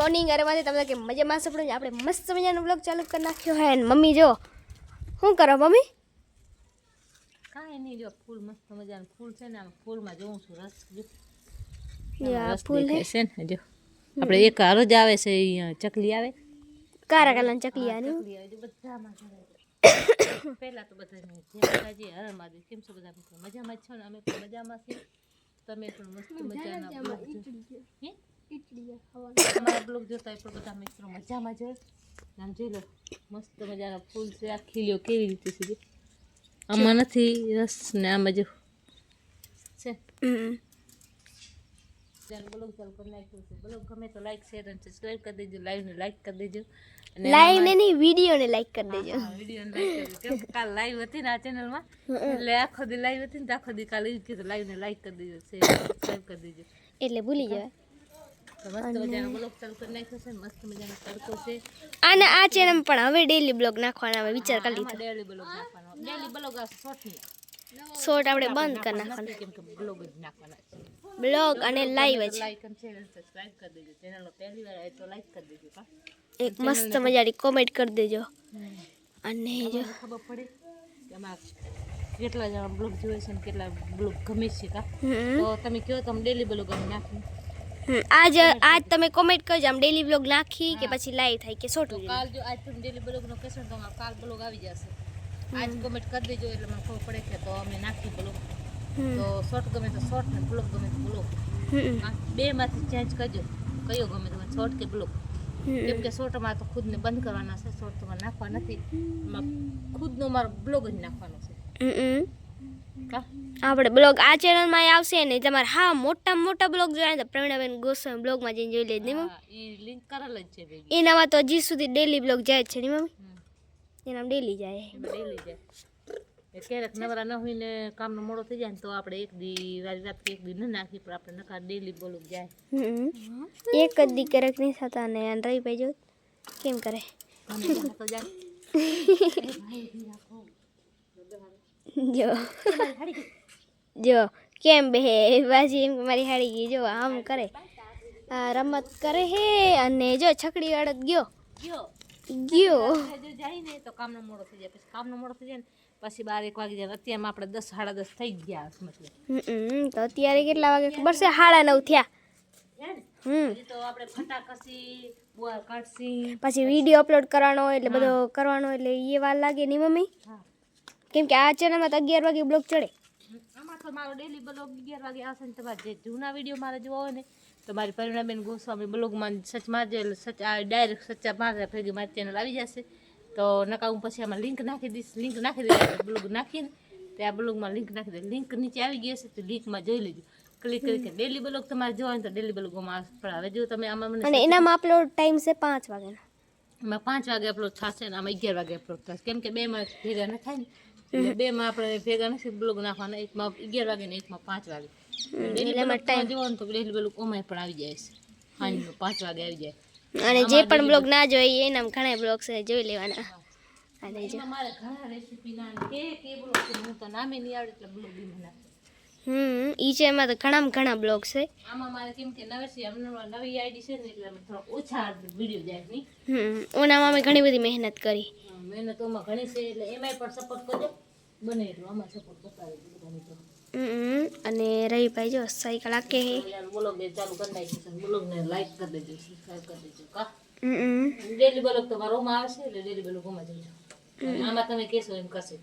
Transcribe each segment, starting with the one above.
Morning અરે વાંધે તમને કે મજામાં સપડો આપણે મસ્ત મજાનો બ્લોગ ચાલુ કરી નાખ્યો હે અને મમ્મી જો શું કરો મમ્મી કાંઈ નહીં જો ફૂલ મસ્ત મજાનું ફૂલ છે ને આમ ફૂલમાં જોઉં છું રસ જો યા રસ ફૂલ હે દેખાય છે ને જો આપણે એક હારો જ આવે છે ઈ ચકલી આવે કારા કાલા ચકલી આની ચકલી આવે જો બધામાં જોડે પહેલા તો બધા જય માતાજી હર મહાદેવ કેમ છો બધા મિત્રો મજામાં જ છો ને અમે પણ મજામાં છીએ તમે પણ મસ્ત મજાના બ્લોગ હે અમારા બ્લોગ જોતા હોય પણ બધા મિત્રો મજામાં જ હોય આમ જોઈ લો મસ્ત મજાના ફૂલ છે આ ખીલ્યો કેવી રીતે છે જો. આમાં નથી રસ ને આમાં જો છે હમ. ત્યારે બ્લોગ ચાલુ કરી નાખ્યું છે બ્લોગ ગમે તો લાઈક શેર અને સબસ્ક્રાઈબ કરી દેજો લાઈવ ને લાઈક કરી દેજો અને લાઈવ ને નહીં વિડીયો ને લાઈક કરી દેજો વિડીયો ને લાઈક કરજો કેમ કે કાલ લાઈવ હતી ને આ ચેનલમાં એટલે આખો દી લાઈવ હતી ને તો આખો દી કાલે ઈ જ કીધું લાઈવ ને લાઈક કરી દેજો શેર સબસ્ક્રાઈબ કરી દેજો એટલે ભૂલી જવાય અને આ ચેનલ પણ હવે ડેલી બ્લોગ નાખવાના હવે વિચાર કરી લીધો. ડેલી બ્લોગ નાખવાનો. ડેલી બ્લોગ શોર્ટ આપણે બંધ કરી નાખવાના કેમ કે બ્લોગ જ નાખવાના બ્લોગ અને લાઈવ જ. લાઈક અને શેર અને કરી દેજો. ચેનલનો પહેલી વાર આવે તો લાઈક કરી દેજો એક મસ્ત મજાની કોમેન્ટ કરી દેજો. અને જો ખબર પડે કે કેટલા જણા બ્લોગ જોવે છે કેટલા બ્લોગ ગમે છે કા. તો તમે કહો તમે ડેલી બ્લોગ અમે નાખીએ. આજ આજ તમે કોમેન્ટ કરજો આમ ડેલી બ્લોગ નાખી કે પછી લાઈવ થાય કે શોર્ટ કાલ જો આજ તમે ડેલી કહેશો ને તો અમારો કાલ બ્લોગ આવી જશે. આજ કોમેન્ટ કરી દેજો એટલે મને ખબર પડે કે તો અમે નાખી બ્લોગ તો શોર્ટ ગમે તો શોર્ટ ને બ્લોગ ગમે તો બ્લોગ બે માંથી ચેન્જ કરજો. કયો ગમે તો શોર્ટ કે બ્લોગ કેમ કે શોર્ટમાં તો ખુદને બંધ કરવાના છે શોર્ટ તો નાખવા નથી. ખુદનો મારો બ્લોગ જ નાખવાનો છે. કા આપણે બ્લોગ આ ચેનલમાં આવશે ને તમારે હા મોટા મોટા બ્લોગ જોયા ને તો પ્રવીણાબેન ગોસ્વામી બ્લોગમાં જઈને જોઈ લેજ નહીં મમ્મી હા, ઈ લિંક કરેલ જ છે ભેગી એનામાં તો હજી સુધી ડેલી બ્લોગ જાય જ છે નહીં મમ્મી હમ. એનામાં ડેલી જાય એમાં ડેલી જાય એ ક્યારેક નવરા ન હોય ને કામનો મોડો થઈ જાય ને તો આપણે એક દી વારી રાત એક દી ન નાખી પણ આપણે નકાર ડેલી બોલું જાય હમ. એક જ દી ક્યારેક નહીં થતા ને આને રહી પાઈ જો કેમ કરે ગમે ત્યાં તો જાય જો જો કેમ બે બાજી એમ કે મારી હાડી ગઈ જો આમ કરે આ રમત કરે હે અને જો છકડી અડદ ગયો ગયો ગયો જો જાય ને તો કામનો મોડો થઈ જાય પછી કામનો મોડો થઈ જાય ને પછી બાર એક વાગી જાય અત્યારમાં આપણે દસ સાડા દસ થઈ જ ગયા મતલબ હમ તો અત્યારે કેટલા વાગે ખબર છે સાડા નવ થયા હે ને હમ હજી તો આપણે ફટાકસી બુઆ કાઢસી પછી વિડીયો અપલોડ કરવાનો હોય એટલે બધો કરવાનો એટલે એ વાર લાગે નહીં મમ્મી હા કેમ કે આ ચેનલમાં તો અગિયાર વાગે બ્લોગ ચડે તો મારો ડેલી બ્લોગ અગિયાર વાગે આવશે ને તમારે જે જૂના વીડિયો મારે જોવા હોય ને તો મારી પરિણાબેન ગોસ્વામી બ્લોગમાં સચ મારજે સચ ડાયરેક્ટ સચ્ચા મારે ભેગી મારી ચેનલ આવી જશે. તો નકા હું પછી આમાં લિંક નાખી દઈશ લિંક નાખી દઈશ બ્લોગ નાખીને તે આ બ્લોગમાં લિંક નાખી દઈશ. લિંક નીચે આવી ગઈ હશે તો લિંકમાં જોઈ લેજો. ક્લિક કરીને ડેલી બ્લોગ તમારે જોવા હોય તો ડેલી બ્લોગમાં પણ હવે જો તમે આમાં મને એનામાં અપલોડ ટાઈમ છે પાંચ વાગ્યાનો. એમાં પાંચ વાગે અપલોડ થશે ને આમાં અગિયાર વાગે અપલોડ થશે. કેમ કે બેમાં ભેગા ન થાય ને એટલે બેમાં આપણે ભેગા નથી બ્લોગ નાખવાના. એકમાં અગિયાર વાગે ને એકમાં પાંચ વાગે. એટલે બ્લોગ ટાઈમ જોવો ને તો ડેલી બ્લોગ ઓમાય પણ આવી જાય છે. સાંજનો પાંચ વાગે આવી જાય. અને જે પણ બ્લોગ ના જોઈએ એના ઘણા બ્લોગ છે જોઈ લેવાના. અને જો મારે ઘણા રેસીપીના ના કે કે બ્લોગ હું તો નામે નહીં આવડે એટલે બ્લોગ બી મને હમ ઈ છે એમાં તો ઘણા ઘણા બ્લોગ છે. આમાં મારે કેમ કે નવી હમણાં નવી આઈડી છે ને એટલે અમે થોડા ઓછા વિડિયો જાય ની. હમ ઓનામાં અમે ઘણી બધી મહેનત કરી. મહેનત ઓમાં ઘણી છે એટલે એમાંય પણ સપોર્ટ કરજો. બને એટલું આમાં સપોર્ટ બતાવી બધાને તો. હમ અને રહી ભાઈ જો સાયકલ આકે હે. બ્લોગ એ ચાલુ કરી નાખી છે. બ્લોગ ને લાઈક કરી દેજો સબસ્ક્રાઇબ કરી દેજો કા? હમ ડેલી બ્લોગ તો માં આવશે એટલે ડેલી બ્લોગમાં જજો. આમાં તમે કેસો એમ કરશે.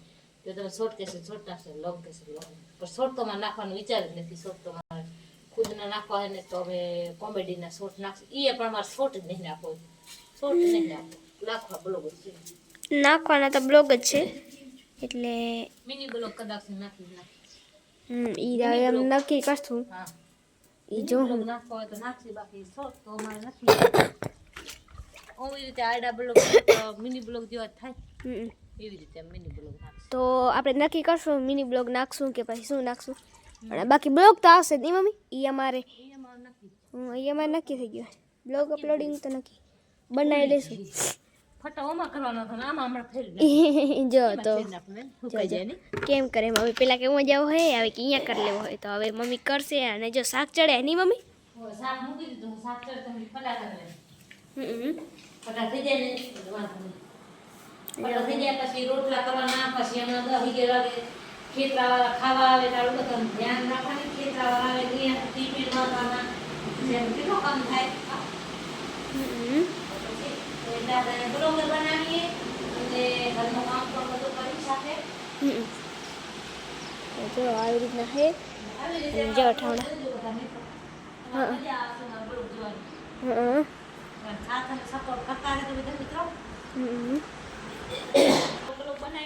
તો તમે શોર્ટ કહેશો શોર્ટ નાખશો લોંગ કહેશો લોંગ પણ શોર્ટ તો મારે નાખવાનું વિચાર જ નથી શોર્ટ તો મારે ખુદના નાખવા હોય ને તો અમે કોમેડીના શોર્ટ નાખશું એ પણ મારે શોર્ટ જ નહીં નાખવો શોર્ટ નહીં નાખવો નાખવા બ્લોગ જ છે નાખવાના તો બ્લોગ જ છે એટલે મિની બ્લોગ કદાચ નાખી જ નાખી હમ ઈ હવે એમ નક્કી કરશું હા ઈ જો નાખવા હોય તો નાખશે બાકી શોર્ટ તો અમારે નથી ઓવી રીતે આડા બ્લોગ મિની બ્લોગ જેવા જ થાય હમ એવી રીતે મિની બ્લોગ નાખશે તો આપણે નક્કી કરશું મિની બ્લોગ નાખશું કે પછી શું નાખશું અને બાકી બ્લોગ તો આવશે જ નહીં મમ્મી ઈ અમારે એ અમારે નથી હમ, ઈ અમારે નક્કી થઈ ગયું બ્લોગ અપલોડિંગ તો નક્કી બનાવી લઈશું ફટા ઓમાં કરવાનો હતો ને આમાં હમણાં ફેરવી જો તો નાખવું સુકાઈ જાય ને કેમ કરે મમ્મી પેલા કેવું જવું હોય હવે કે અહીંયા કરી લેવો હોય તો હવે મમ્મી કરશે અને જો શાક ચડે નહીં મમ્મી શાક મૂકી દીધું શાક ચડે તો ફટાકા હમ ફટા થઈ જાય ને થઈ જાય પછી રોટલા કરવાના પછી હમણાં દસ અગિયાર વાગે ખેતરાવાળા ખાવા આવે તારું બધાનું ધ્યાન રાખવાની ખેતરાવાળા આવે ત્યાં ટિફિન વાળવાના જેમ કેટલું કામ થાય. હમ. પછી આપણે બરોબર બનાવીએ અને ઘરનું કામ પણ બધું કરી સાથે જો આવી રીતના છે જો ઠાવડા હા. હા.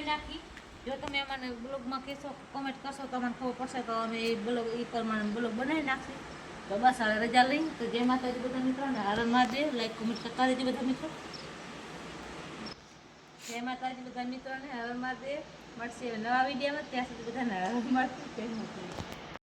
બનાવી નાખી. જો તમે અમને બ્લોગમાં કહેશો કોમેન્ટ કરશો તો અમને ખબર પડશે તો અમે એ બ્લોગ એ પ્રમાણે બ્લોગ બનાવી નાખશું. તો બસ હવે રજા લઈ. તો જય માતાજી બધા મિત્રોને હરણ મહાદેવ. લાઈક કોમેન્ટ કરતા રહેજો બધા મિત્રો. જય માતાજી બધા મિત્રોને હરણ મહાદેવ. મળશે નવા વિડીયોમાં. ત્યાં સુધી બધાને હરણ મળશે જય માતાજી.